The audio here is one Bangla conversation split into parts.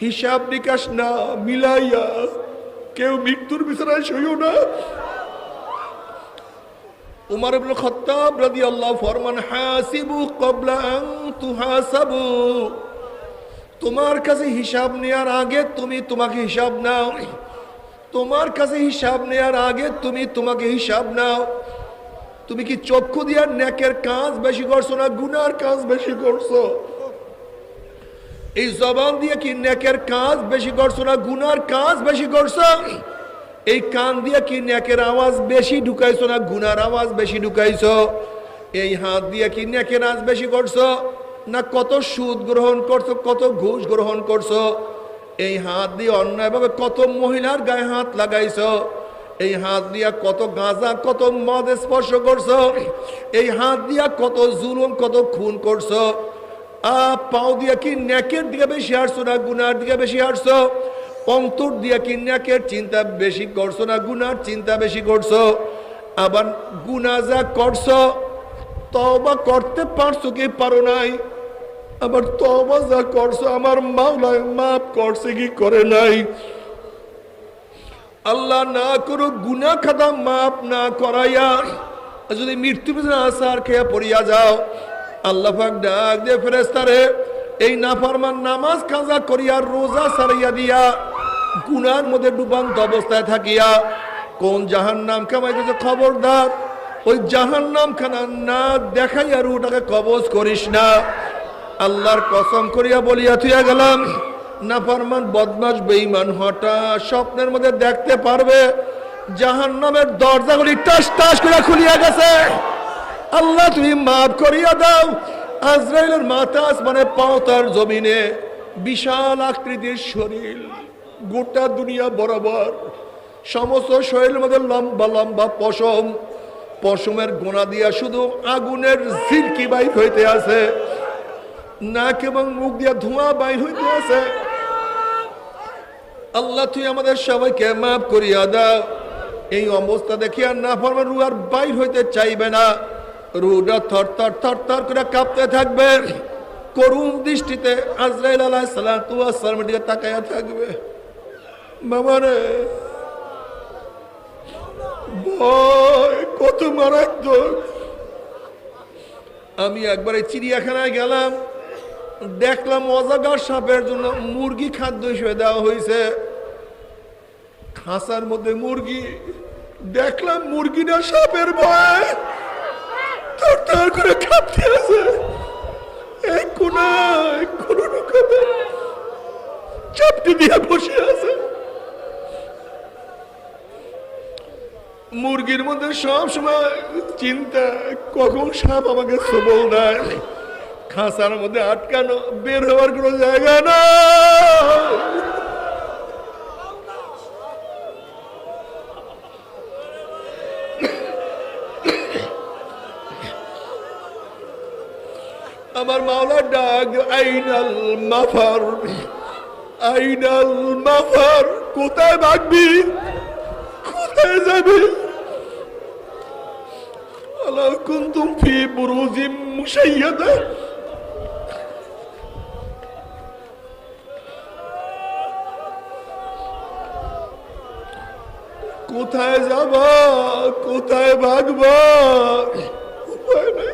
হিসাব নিকাশ না মিলাইয়া কেউ মৃত্যুর বিছানায় শুইও না। উমর ইবনে খাত্তাব রাদিয়াল্লাহু ফরমান, হাসিবু ক্বাবলা আন তুহাসাবু। তোমার কাছে হিসাব নেওয়ার আগে তুমি তোমাকে হিসাব নাও। তোমার কাছে হিসাব নেওয়ার আগে তুমি তোমাকে হিসাব নাও। তুমি কি চক্ষু দিয়ে নেকের কাজ বেশি করছ না গুনার কাজ বেশি করছ? এই জবান দিয়ে কি নেকের কাজ বেশি করছ না গুনার কাজ বেশি করছ? এই কান দিয়ে কি নেকের আওয়াজ বেশি ঢুকাইছো না গুনার আওয়াজ বেশি ঢুকাইছো? এই হাত দিয়ে কি নেকের আওয়াজ বেশি করছ? না কত সুদ গ্রহণ করছ, কত ঘুষ গ্রহণ করছ? এই হাত দিয়ে অন্যায়ভাবে কত মহিলার গায়ে হাত লাগাইছো? এই হাত দিয়া কত গাঁজা, কত মদ স্পর্শ করছ? এই হাত দিয়া কত জুলুম, কত খুন করছ? পাও দিয়া কি নেকের দিকে বেশি হাঁটছো না গুনার দিকে বেশি হাঁটছো? অন্তর দিয়া কি নেকের চিন্তা বেশি করছ না গুনার চিন্তা বেশি করছ? আবার গুনা যা করছ তবা করতে পারছ কি পারো নাই? আবার তবা যা করছ, আমার মাওলায় মাফ করছে কি করে নাই? আল্লাহ না করো গুনা খাতা মাফ না করাইয়া যদি মৃত্যু আসার খেয়ে পড়িয়া যাও আল্লাহ পাক ডাক দিয়ে ফেরেস্তারে এই নাফরমান নামাজ কাজা করিয়া, রোজা সারাইয়া দিয়া, গুনার মধ্যে ডুবান্ত অবস্থায় থাকিয়া, কোন জাহান নাম কামাইতেছে খবরদার? ওই জাহান নাম খানা না দেখাই আর ওটাকে কবজ করিস না। আল্লাহর কসম করিয়া বলিয়া থুইয়া গেলাম, নাফরমান বদমাস বেঈমান হঠাৎ স্বপ্নের মধ্যে দেখতে পারবে জাহান নামের দরজাগুলি টাস টাস করে খুলিয়া গেছে। আল্লাহ, তুমি মাফ করিয়া দাও। আজরাইলের মাথা আসমানে, পাওতার জমিনে, বিশাল আকৃতির শরীর, গোটা দুনিয়া বরাবর, সমস্ত শরীরের মধ্যে লম্বা লম্বা পশম, পশমের গোনা দিয়া শুধু আগুনের ঝিলকি বাইর হইতে আছে। নাক এবং মুখ দিয়া ধোঁয়া বাইর হইতে আছে। আল্লাহ তুই আমাদের সবাইকে মাফ করিয়া দাও। এই অবস্থা দেখিয়া না ফরমান রু আর বাইর হইতে চাইবে না। রুটা থর থর থর থর করে কাঁপতে থাকবে। করুণ দৃষ্টিতে আজরাইল আলাহ সালামের দিকে তাকাইয়া থাকবে। বাবা রে। ভয় কত মারাত্মক। আমি একবারে চিড়িয়াখানায় গেলাম। দেখলাম অজাগার সাপের জন্য মুরগি খাদ্য হিসেবে দেওয়া হয়েছে। খাঁচার মধ্যে মুরগি। দেখলাম মুরগিটা সাপের ভয় কোনো আছে? মুরগির মধ্যে সব সময় চিন্তা, কখন সাপ আমাকে সবল দেয়? খাঁচার মধ্যে আটকানো, বের হওয়ার কোনো জায়গা না আমার আইনাল মাফার আইনাল মাফার কোথায় ভাগবি? কোথায় কোথায় যাবা? কোথায় ভাগবা? উপায় নেই।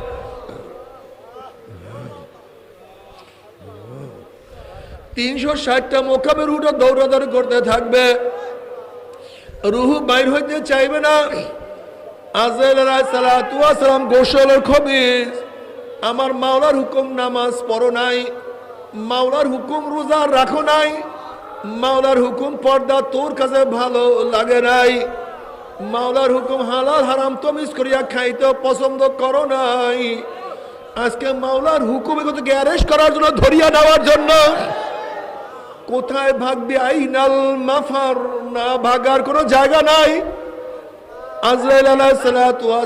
তিনশো ষাটটা মোকাবের রুটা দৌড়াদৌড়ি করতে থাকবে। রুহু বাইর হইতে চাইবে না। আজরাইল সালাম গোসলের খবিজ। আমার মাওলার হুকুম নামাজ পড়ো নাই। মাওলার হুকুম রোজা রাখো নাই। মাওলার হুকুম পর্দা তোর কাছে ভালো লাগে নাই। মাওলার হুকুম হালাল হারাম তমিজ করিয়া খাইতে পছন্দ করো নাই। আজকে মাওলার হুকুম এগুলোকে গ্যারেজ করার জন্য, ধরিয়া নেওয়ার জন্য? কোথায় ভাগবে আইনাল মাফার? না ভাগার কোনো জায়গা নাই। আজরাইল আলাহ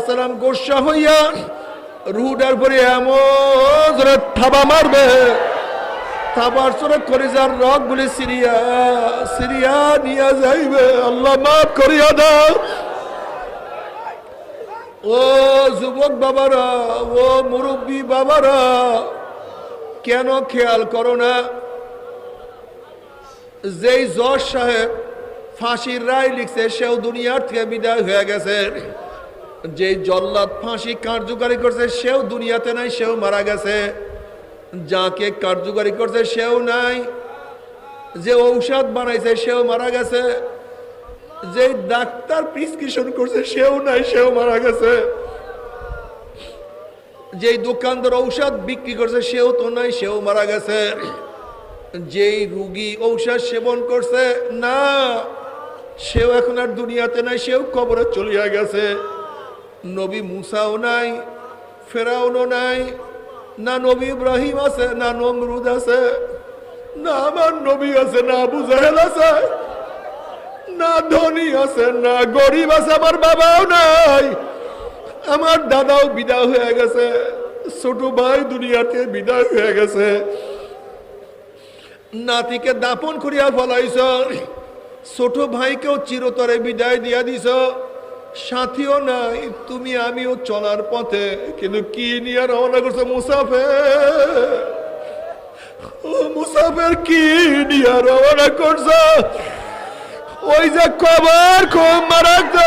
সালাম গোসা হইয়া রুডার পরে এমন থাবা মারবে। থাবার চোরে করিজার রক বলে সিরিয়া সিরিয়া নিয়ে যাইবে। আল্লাহ মাফ করিয়া দাও। ও যুবক বাবারা, ও মুরব্বী বাবারা, কেন খেয়াল করো না? যেই জজ সাহেব ফাঁসির রায় লিখছে, সেও দুনিয়ার থেকে বিদায় হয়ে গেছে। যে জল্লাদ ফাঁসি কার্যকারী করছে, সেও দুনিয়াতে নাই, সেও মারা গেছে। যাকে কার্যকারী করছে, সেও নাই। যে ঔষধ বানাইছে, সেও মারা গেছে। যে ডাক্তার প্রিসক্রিপশন করছে, সেও নাই, সেও মারা গেছে। যেই দোকানদার ঔষধ বিক্রি করছে, সেও তো নাই, সেও মারা গেছে। যেই রুগী ঔষধ সেবন করছে, না, সেও এখন আর দুনিয়াতে নাই, সেও কবরে চলিয়া গেছে। নবী মুসাও নাই, ফেরাউনও নাই, না নবী ইব্রাহিম আছে, না নমরুদ আছে, না আমার নবী আছে, না আবু জাহেল আছে, না ধনী আছে, না গরিব আছে, আমার বাবাও নাই। আমার দাদাও বিদায় হয়ে গেছে, ছোট ভাই দুনিয়াতে বিদায় হয়ে গেছে। নাতিকে দাপন করিয়া ফলাইছ। ছোট ভাইকেও চিরতরে বিদায় দিয়া দিছ। সাথীও নাই, তুমি আমিও চলার পথে। কিন্তু কি নিয়ে রওনা করছ মুসাফের মুসাফের কি নিয়ে রওনা করছ? ওই যে কবর খুব মারাত্ম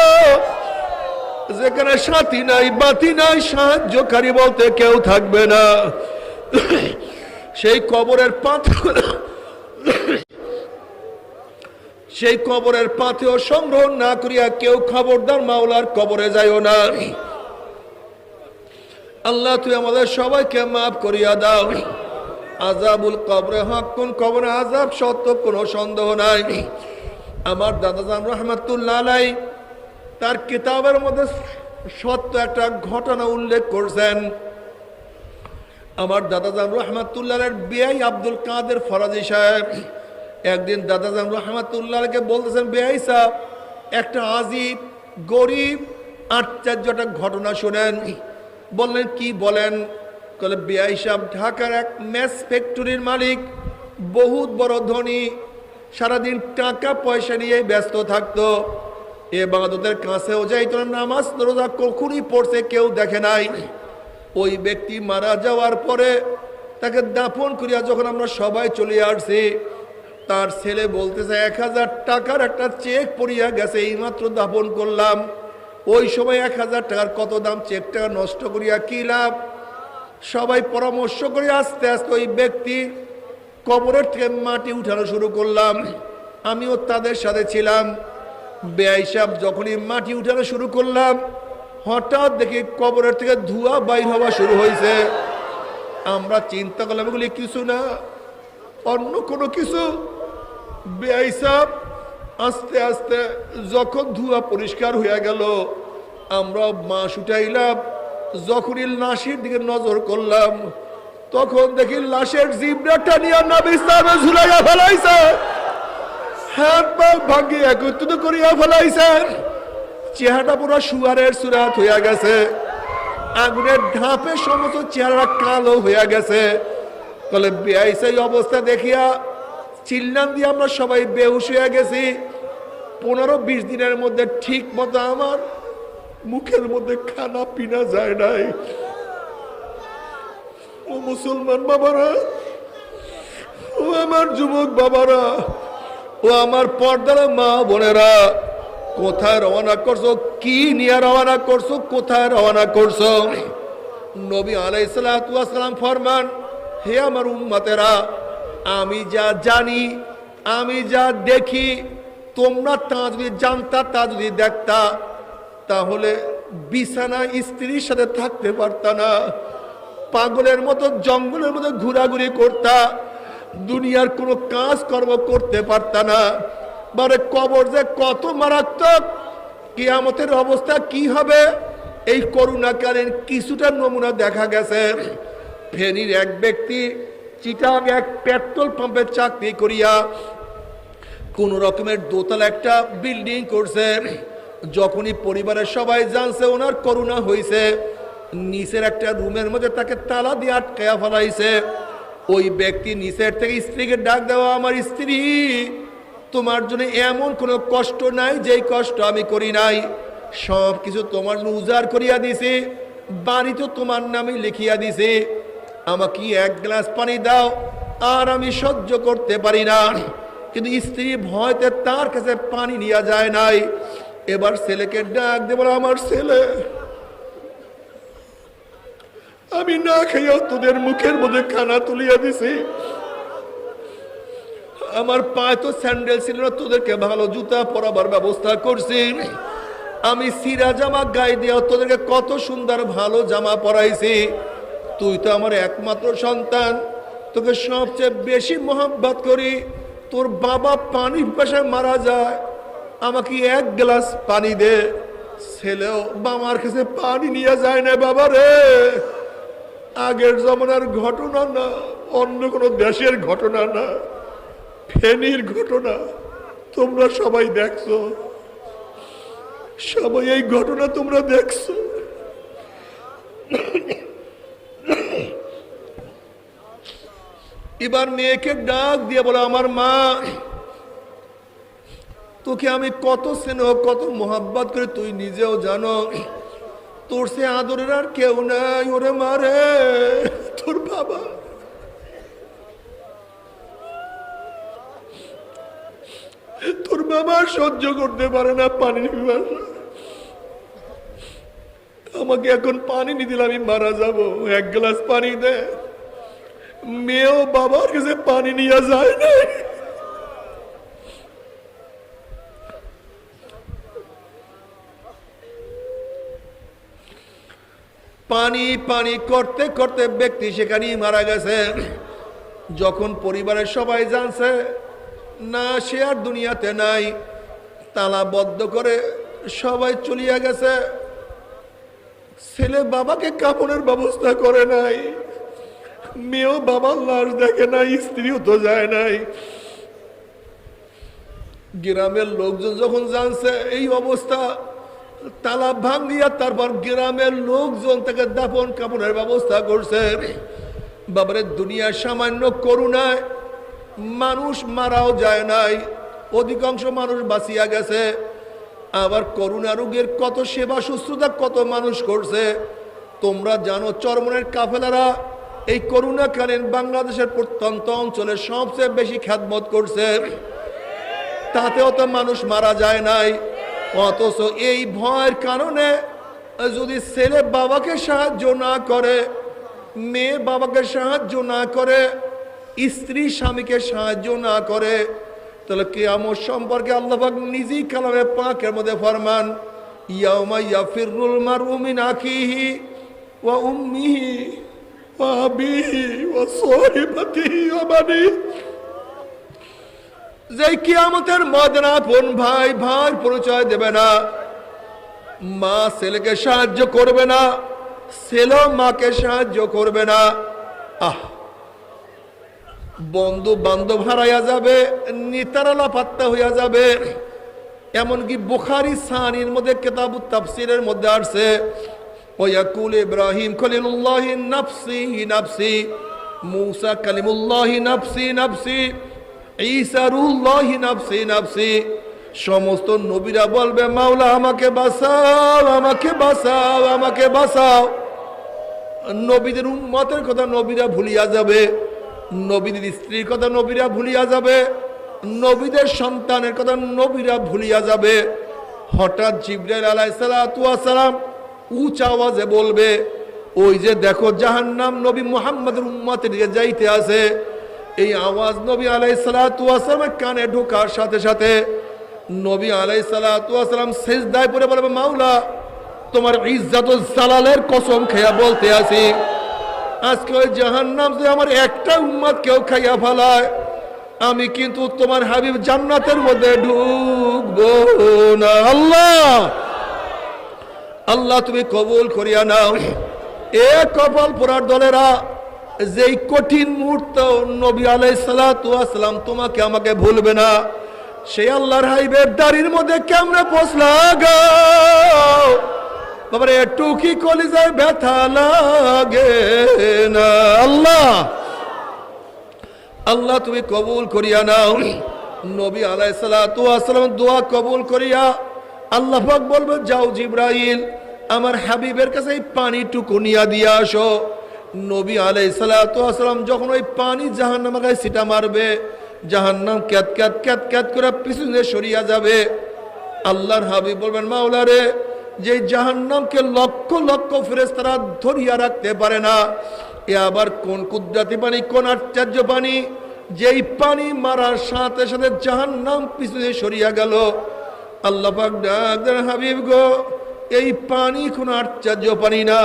যেখানে সাথী নাই, বাতি নাই, সাহায্যকারী বলতে কেউ থাকবে না। সেই কবরের পাথর সেই কবরের পাথেও সংগ্রহ না করিয়া কেউ খবরদার মাওলার কবরে যাইও না। আল্লাহ, তুই আমাদের সবাইকে মাফ করিয়া দাও। আজাবুল কবরে হক কোন কবরে আজাব সত্য কোনো সন্দেহ নাই। আমার দাদাজান রহমাতুল্লাহ তার কিতাবের মধ্যে সত্য একটা ঘটনা উল্লেখ করছেন। আমার দাদাজান রহমাতুল্লাহের বেআই আব্দুল কাদের ফরাজি সাহেব। একদিন দাদাজান রহমাতুল্লাহকে বলতেছেন, বেআই সাহেব, একটা আজিব, গরিব, আশ্চর্যটা ঘটনা শোনেন। বললেন, কি বলেন? কলে, বেআই সাহেব, ঢাকার এক ম্যাচ ফ্যাক্টরির মালিক, বহুত বড় ধনী, সারাদিন টাকা পয়সা নিয়ে ব্যস্ত থাকতো। এ বাংলাদেশের কাছেও যাইতো নামাজ রোজা কখনই পড়ছে কেউ দেখে নাই। ওই ব্যক্তি মারা যাওয়ার পরে তাকে দাফন করিয়া যখন আমরা সবাই চলে আসছি, তার ছেলে বলতেছে, এক হাজার টাকার একটা চেক পড়িয়া গেছে, এইমাত্র দাফন করলাম। ওই সময় এক হাজার টাকার কত দাম চেকটা নষ্ট করিয়া কি লাভ? সবাই পরামর্শ করে আস্তে আস্তে ওই ব্যক্তি কবরের থেকে মাটি উঠানো শুরু করলাম। আমিও তাদের সাথে ছিলাম। সাহেব যখনই মাটি উঠানো শুরু করলাম হঠাৎ দেখি কবরের থেকে ধোঁয়া বাইর হওয়া শুরু হয়েছে। আমরা চিন্তা করলাম, এগুলি কিছু না, অন্য কোনো কিছু। বেআই সাহেব আস্তে আস্তে যখন ধোঁয়া পরিষ্কার হয়ে গেল, আমরা মাস উঠাইলাম। যখনই লাশের দিকে নজর করলাম, তখন দেখি লাশের জিবরাটা নিয়ে নবী ইসলামে ঝুলাইয়া ফেলাইছে। হাত পা ভাঙ্গি একত্রিত করিয়া ফেলাইছে। চেহারাটা পুরো সুয়ারের সুরাত হইয়া গেছে। আগুনের ঢাপে সমস্ত চেহারা কালো হইয়া গেছে। তাহলে সেই অবস্থা দেখিয়া চিল্লান দিয়ে আমরা সবাই বেহুশ হয়ে গেছি। পনেরো বিশ দিনের মধ্যে ঠিক মতো আমার মুখের মধ্যে খানা পিনা যায় নাই। ও মুসলমান বাবারা, ও আমার যুবক বাবারা, ও আমার পর্দার মা বোনেরা কোথায় রওনা করছ? কি নিয়ে রওনা করছ? কোথায় রওনা করছ? নবী আলাইসালাম ফরমান, হে আমার উম্মাতেরা, আমি যা জানি, আমি যা দেখি, তোমরা তা যদি জানতা, তা যদি দেখতা, তাহলে বিছানা স্ত্রীর সাথে থাকতে পারতা না। পাগলের মতো, জঙ্গলের মতো ঘোরাঘুরি করতা, দুনিয়ার কোনো কাজ কর্ম করতে পারতা না। বারে কবর যে কত মারাত্মক। কিয়ামতের অবস্থা কি হবে? এই করুণাকালীন কিছুটা নমুনা দেখা গেছে। ফেনীর এক ব্যক্তি চিটাং এক পেট্রোল পাম্পের চাকরি করিয়া কোন রকমের দোতলা একটা বিল্ডিং করছে। যখনই পরিবারের সবাই জানছে ওনার করুণা হয়েছে নিচের একটা রুমের মধ্যে তাকে তালা দিয়ে আটকায়া ফেলাইছে। ওই ব্যক্তি নিচের থেকে স্ত্রীকে ডাক দেওয়া, আমার স্ত্রী তোমার জন্য এমন কোনো কষ্ট নাই যেই কষ্ট আমি করি নাই। সব কিছু তোমার জন্য উজাড় করিয়া দিছি বাড়ি তো তোমার নামে লিখিয়া দিছি। আমাকে এক গ্লাস পানি দাও, আর আমি সহ্য করতে পারি না। কিন্তু স্ত্রী ভয়তে তার কাছে পানি নিয়ে যায় নাই। এবার ছেলেকে ডাক দেব আমার ছেলে, আমি না খাইয়াও তোদের মুখের মধ্যে খানা তুলিয়া দিছি। আমার পায়ে তো স্যান্ডেল ছিল না, তোদেরকে ভালো জুতা পরাবার ব্যবস্থা করছি। আমি সিরা জামা গায়ে দিয়ে তোদেরকে কত সুন্দর ভালো জামা পরাইছি। তুই তো আমার একমাত্র সন্তান। তোকে সবচেয়ে বেশি মোহাব্বত করি, তোর বাবা পানি পেশায় মারা যায়। আমাকে এক গ্লাস পানি দে। ছেলেও বাবার কাছে পানি নিয়ে যায় না বাবা রে। আগের জমানার ঘটনা না, অন্য কোনো দেশের ঘটনা না। ফেনীর ঘটনা তোমরা সবাই দেখছ। সবাই এই ঘটনা তোমরা দেখছ। এবার মেয়েকে ডাক দিয়ে বলে, আমার মা, তোকে আমি কত স্নেহ, কত মোহাব্বত করে, তুই নিজেও জানো, তোর সে আদরের আর কেউ নাই। ওরে মারে তোর বাবা তোর বাবা সহ্য করতে পারে না পানি আমাকে এখন পানি নি দিলে আমি মারা যাব। এক গ্লাস পানি দে। মেয়েও বাবার কাছে পানি নিয়ে যায় না পানি পানি করতে করতে ব্যক্তি সেখানেই মারা গেছে। যখন পরিবারের সবাই জানছে না, সে আর দুনিয়াতে নাই। তালা বদ্ধ করে সবাই চলিয়া গেছে। ছেলে বাবাকে কাপড়ের ব্যবস্থা করে নাই। মেয়েও বাবার লাশ দেখে নাই, স্ত্রীও তো যায় নাই। গ্রামের লোকজন যখন জানছে এই অবস্থা, তালা ভাঙ্গিয়া তারপর গ্রামের লোকজন তাকে দাপন কাপড়ের ব্যবস্থা করছে। বাবারে দুনিয়া সামান্য করুণায় মানুষ মারাও যায় নাই। অধিকাংশ মানুষ বাঁচিয়া গেছে। আবার করোনা রোগের কত সেবা শুশ্রূষা কত মানুষ করছে। তোমরা জানো চরমনের কাফেলারা এই করোনাকালীন বাংলাদেশের প্রত্যন্ত অঞ্চলে সবচেয়ে বেশি খ্যাতমত করছে। তাতেও তো মানুষ মারা যায় নাই। অথচ এই ভয়ের কারণে যদি ছেলে বাবাকে সাহায্য না করে, মেয়ে বাবাকে সাহায্য না করে স্ত্রী স্বামীকে সাহায্য না করে, তাহলে কেয়ামত সম্পর্কে আল্লাহবাক নিজেই কালামে পাকের মধ্যে ফরমান মিন বানিহি। যে আপন ভাই ভাই পরিচয় দেবে না, মা ছেলেকে সাহায্য করবে না ছেলে মাকে সাহায্য করবে না। আহ! বন্ধু বান্ধব হারাইয়া যাবে নিতারালা পাত্তা হইয়া যাবে। এমনকি বুখারি সানির মধ্যে কেতাব তাফসিরের মধ্যে আসছে, ওয়াকুল ইব্রাহিম খলিলুল্লাহ নাফসি নাফসি, মুসা কালিমুল্লাহ নাফসি নাফসি ঈসারুল্লাহ নাফসি নাফসি, সমস্ত নবীরা বলবে, মাওলা আমাকে বাঁচাও আমাকে বাঁচাও আমাকে বাঁচাও। নবীদের উম্মতের কথা নবীরা ভুলিয়া যাবে। নবীদের স্ত্রীর কথা নবীরা ভুলিয়া যাবে, নবীদের সন্তানের কথা নবীরা ভুলিয়া যাবে। হঠাৎ জিব্রাইল আলাইসালাম উঁচা আওয়াজে বলবে, ওই যে দেখো জাহান নাম নবী মুহাম্মদের উম্মতের দিকে যাইতে আছে। এই আওয়াজ নবী আলাইসালামের কানে ঢোকার সাথে সাথে নবী আলাইসালাম শেষ দায় পরে বলবে, মাওলা, তোমার ইজ্জাত জালালের কসম খেয়া বলতে আছি আজকে ওই জাহান নাম যে আমার একটা উম্মত কেউ খাইয়া ফেলায়। আমি কিন্তু তোমার হাবিব জান্নাতের মধ্যে ঢুকবো না। আল্লাহ! আল্লাহ, তুমি কবুল করিয়া নাও। এ কপাল পোড়ার দলেরা, যেই কঠিন মুহূর্ত নবী আলাই সালাম তোমাকে আমাকে ভুলবে না, সেই আল্লাহর হাইবের দাড়ির মধ্যে কেমনে পৌঁছলা গো? বাবারে একটু কি কলিজায় ব্যথা লাগে না। আল্লাহ আল্লাহ তুমি কবুল করিয়া নাও। নবী আলাই সালাম দোয়া কবুল করিয়া আল্লাহ বলবে যাও জিব্রাইল, আমার হাবিবের কাছে এই পানিটুকু নিয়া দিয়ে আসো। নবী আলাই সালাম যখন ওই পানি জাহান্নামের গায়ে সিটা মারবে, জাহান্নাম ক্যাত ক্যাত ক্যাত ক্যাত করে পিছনে সরিয়া যাবে। আল্লাহর হাবিব বলবেন, মাওলারে যে জাহান্নামকে লক্ষ লক্ষ ফেরেস্তারা ধরিয়া রাখতে পারে না, এ আবার কোন কুদরাতি পানি, কোন আশ্চর্য পানি? যেই পানি মারার সাথে সাথে জাহান্নাম পিছনে সরিয়া গেল। আল্লাহ হাবিব গো, এই পানি কোনো আশ্চর্য পানি না,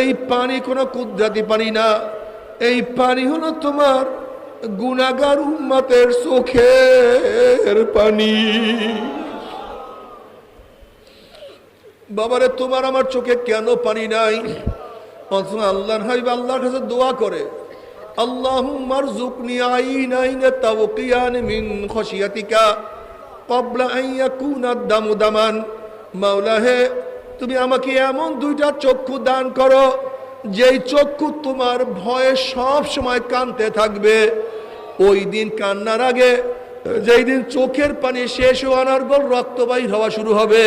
এই পানি কোনো কুদরাতি পানি না, এই পানি হলো তোমার গুনাগার উম্মতের চোখের পানি। বাবারে, তোমার আমার চোখে কেন পানি নাই? অথচ আল্লাহর হাবিব আল্লাহর কাছে দোয়া করে আল্লাহুম্মার জুকনি আইন আইনে তাওকিয়ান মিন খশিয়াতিকা ক্বাবলা আন ইয়াকুনা দামু দামান। মাওলা হে, তুমি আমাকে এমন দুইটা চক্ষু দান করো, যেই চক্ষু তোমার ভয়ে সব সময় কানতে থাকবে। ওই দিন কান্নার আগে, যেই দিন চোখের পানি শেষ হওয়ার পর রক্তবাহী হওয়া শুরু হবে।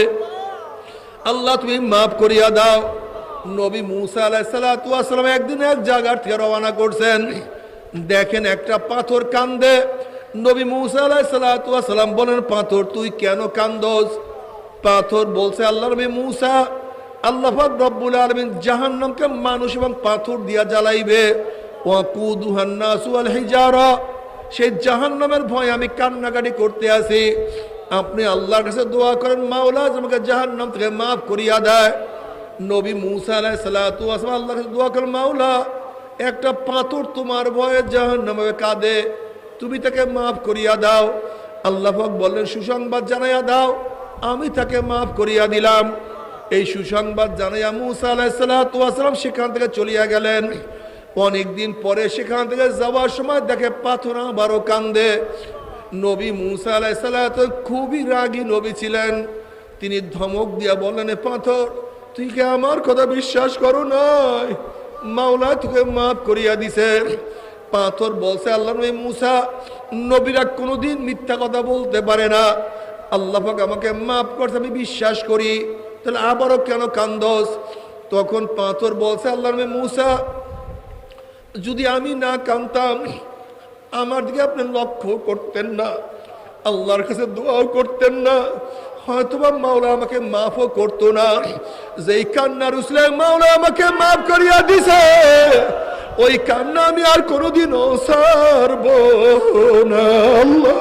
আল্লাহ তুমি মাফ করিয়া দাও। নবী মুসা আলাহিসাল্লাম একদিন এক জায়গার থেকে রওনা করছেন। দেখেন একটা পাথর কান্দে। নবী মুসা আলাহিসাল্লাম বলেন, পাথর, তুই কেন কান্দস? পাথর বলছে, আল্লাহ নবী মুসা, আল্লাহ রব্বুল আলমিন জাহান্নামকে মানুষ এবং পাথর দিয়া জ্বালাইবে। সেই জাহান্নামের ভয় আমি কান্নাকাটি করতে আছি আপনি আল্লাহর কাছে দোয়া করেন, মাওলা আমাকে জাহান্নাম থেকে মাফ করিয়া দেয়। নবী মুসা আলাহ সালাতু আসলাম আল্লাহর কাছে দোয়া করেন, মাওলা, একটা পাথর তোমার ভয়ে জাহান্নামে কাঁদে, তুমি তাকে মাফ করিয়া দাও। আল্লাহ বললেন, সুসংবাদ জানাইয়া দাও, আমি তাকে মাফ করিয়া দিলাম। এই সুসংবাদ জানাইয়া মুসা আসলাম সেখান থেকে চলিয়া গেলেন। অনেকদিন পরে সেখান থেকে যাওয়ার সময় দেখে পাথর আবারও কান্দে নবী মুসা আলাই খুবই রাগী নবী ছিলেন। তিনি ধমক দিয়া বললেন, "এ পাথর, তুই কি আমার কথা বিশ্বাস করো নাই? মাওলা তোকে মাফ করিয়া দিছে। পাথর বলছে আল্লাহ নবী মুসা, নবীরা কোনোদিন মিথ্যা কথা বলতে পারে না। আল্লাহ পাক আমাকে মাফ করছে, আমি বিশ্বাস করি। তাহলে আবারও কেন কান্দস? তখন পাথর বলছে আল্লাহ নবী মুসা, যদি আমি না কানতাম আমার দিকে আপনি লক্ষ্য করতেন না। আল্লাহর কাছে দোয়াও করতেন না। হয়তো বা মাওলা আমাকে মাফও করতো না। যেই কান্নার উসলে মাওলা আমাকে মাফ করিয়া দিছে, ওই কান্না আমি আর কোনোদিনও সারব না, আল্লাহ।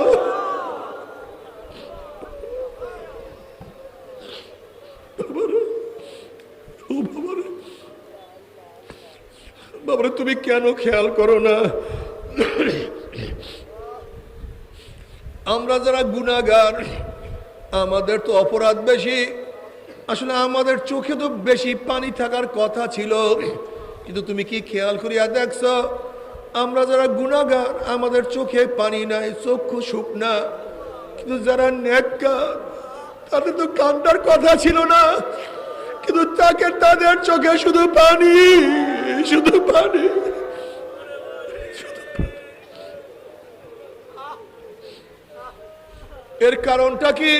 তুমি কেন খেয়াল করো না? আমরা যারা গুণাগার, আমাদের তো অপরাধ বেশি। আসলে আমাদের চোখে তো বেশি পানি থাকার কথা ছিল। কিন্তু তুমি কি খেয়াল করিয়া দেখছ? আমরা যারা গুণাগার, আমাদের চোখে পানি নাই, চক্ষু শুকনা কিন্তু যারা নেককার তাদের তো কান্দার কথা ছিল না। কিন্তু তাকে তাদের চোখে শুধু পানি শুধু পানি। এর কারণটা কি?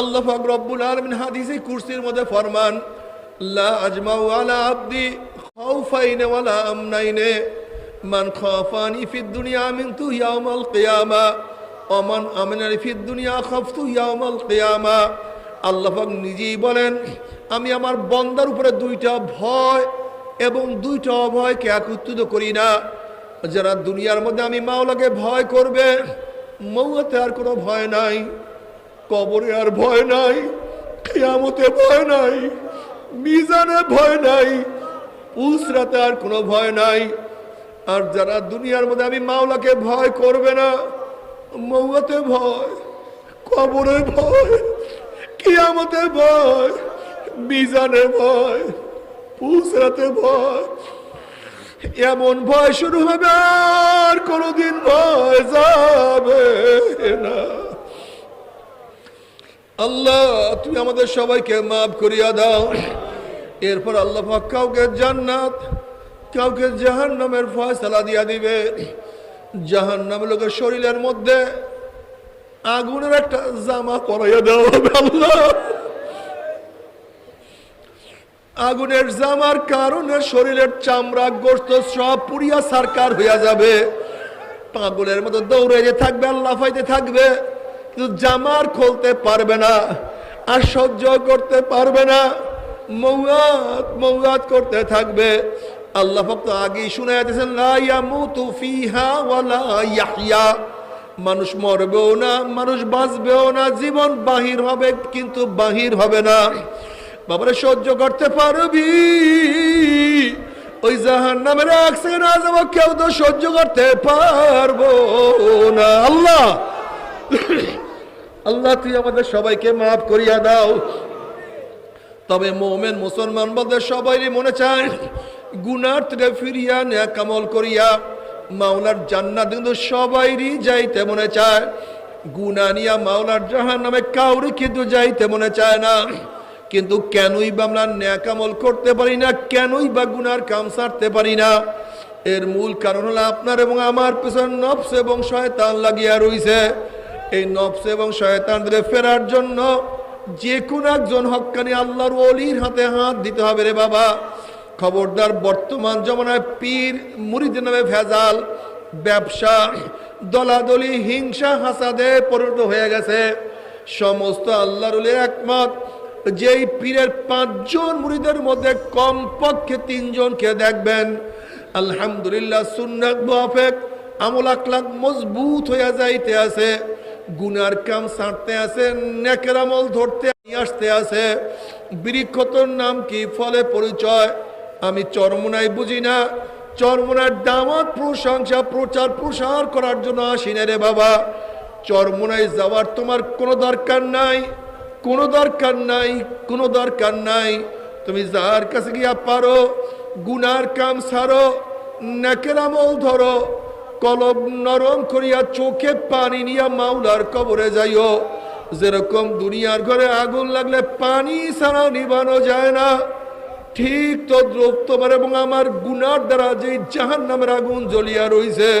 আল্লাহ পাক রব্বুল আলামিন হাদিসে কুরসির মধ্যে ফরমান, লা আমনাইনে, মান দুনিয়া দুনিয়া নিজেই বলেন, আমি আমার বন্দার উপরে দুইটা ভয় এবং দুইটা অভয়কে একত্রিত করি না। যারা দুনিয়ার মধ্যে আমি মাওলাকে ভয় করবে মৌয়াতে আর কোনো ভয় নাই, কবরে আর ভয় নাই, কেয়ামতে ভয় নাই, মিজানে ভয় নাই, উসরাতে আর কোনো ভয় নাই। আর যারা দুনিয়ার মধ্যে আমি মাওলাকে ভয় করবে না মৌয়াতে ভয়, কবরে ভয়, কিয়ামতে ভয়, মিজানে ভয়, উসরাতে ভয় এমন ভয় শুরু হবে আর কোনোদিন ভয় যাবে না। আল্লাহ, তুমি আমাদের সবাইকে মাফ করিয়া দাও। এরপর আল্লাহ কাউকে জান্নাত, কাউকে জাহান নামের ফয়সালা দিয়া দিবে। জাহান নাম লোকের শরীরের মধ্যে আগুনের একটা জামা পরাইয়া দেওয়া হবে আল্লাহ। আগুনের জামার কারণে শরীরের চামড়া, গোস্ত সব পুরিয়া সারকার হইয়া যাবে। পাগলের মতো দৌড়াইতে থাকবে আল্লাহ ফাইতে থাকবে, কিন্তু জামার খুলতে পারবে না, আর সহ্য করতে পারবে না। মৌয়াত মৌয়াত করতে থাকবে। আল্লাহ ভক্ত আগেই শুনে যাচ্ছেন মানুষ মরবেও না, মানুষ বাঁচবেও না, জীবন বাহির হবে, কিন্তু বাহির হবে না। বাবারে সহ্য করতে পারবি। ওই জাহান নামের এক সেকেন্ড আজ কেউ তো সহ্য করতে পারব না। আল্লাহ! আল্লাহ, তুই আমাদের সবাইকে মাফ করিয়া দাও। তবে মোমেন মুসলমান বলতে সবাই মনে চায়, গুনার থেকে ফিরিয়া, ন্যাকামল করিয়া মাওলার জান্নাত কিন্তু সবাইরই যাইতে মনে চায়। গুনা নিয়া মাওলার জাহান নামে কাউরি কিন্তু যাইতে মনে চায় না। কিন্তু কেনই বা আমরা ন্যাকামল করতে পারি না, কেনই বা গুনার কাম সারতে পারি না? এর মূল কারণ হলো আপনার এবং আমার পেছনে নফস এবং শয়তান লাগিয়া রইছে। এই নফস এবং শয়তানদের ফেরার জন্য যে কোন একজন হক্কানি আল্লাহর অলির হাতে হাত দিতে হবে রে বাবা। খবরদার বর্তমান জমানায় পীর, মুরিদ নামে ভেজাল, ব্যবসা, দলাদলি, হিংসা, হাসাদে পরিণত হয়ে গেছে। সমস্ত আল্লাহর অলির একমত। যেই পীরের পাঁচজন মুরিদের মধ্যে কমপক্ষে তিনজনকে দেখবেন। আলহামদুলিল্লাহ সুন্নাত মুআফিক আমল আকলাক মজবুত হইয়া যাইতে আছে, গুনার কাম ছাড়তে আছে, নেকের আমল ধরতে আসতে আছে। বৃক্ষতর নাম কি? ফলে পরিচয়। আমি চরমনাই বুঝি না। চরমনার দামাত প্রশংসা, প্রচার প্রসার করার জন্য আসি রে বাবা। চরমনায় যাওয়ার তোমার কোনো দরকার নাই। কোনো দরকার নাই, কোনো দরকার নাই। তুমি যার কাছে গিয়া পারো, গুনার কাম সারো, নেকের আমল ধরো, কলব নরম করিয়া চোখে পানি নিয়া মাওলার কবরে যাইও। যেরকম দুনিয়ার ঘরে আগুন লাগলে পানি ছাড়া নিবানো যায় না। ঠিক তো দ্রব তোমার এবং আমার গুনার দ্বারা যে জাহান নামের আগুন জ্বলিয়া রইছে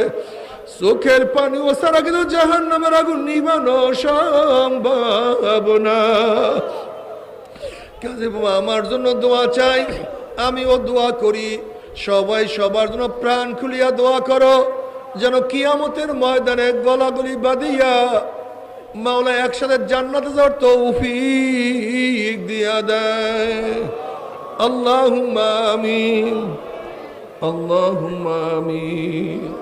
চোখের পানি ও সারা কিন্তু জাহান নামের আগুন নিবানো সম্ভব না। কাজে বাবা, আমার জন্য দোয়া চাই, আমিও দোয়া করি। সবাই সবার জন্য প্রাণ খুলিয়া দোয়া করো, যেন কিয়ামতের ময়দানে গলাগলি বাঁধিয়া মাওলা একসাথে জান্নাতে যাওয়ার তৌফিক দিয়া দেয়। আল্লাহ আমিন আল্লাহ আমিন।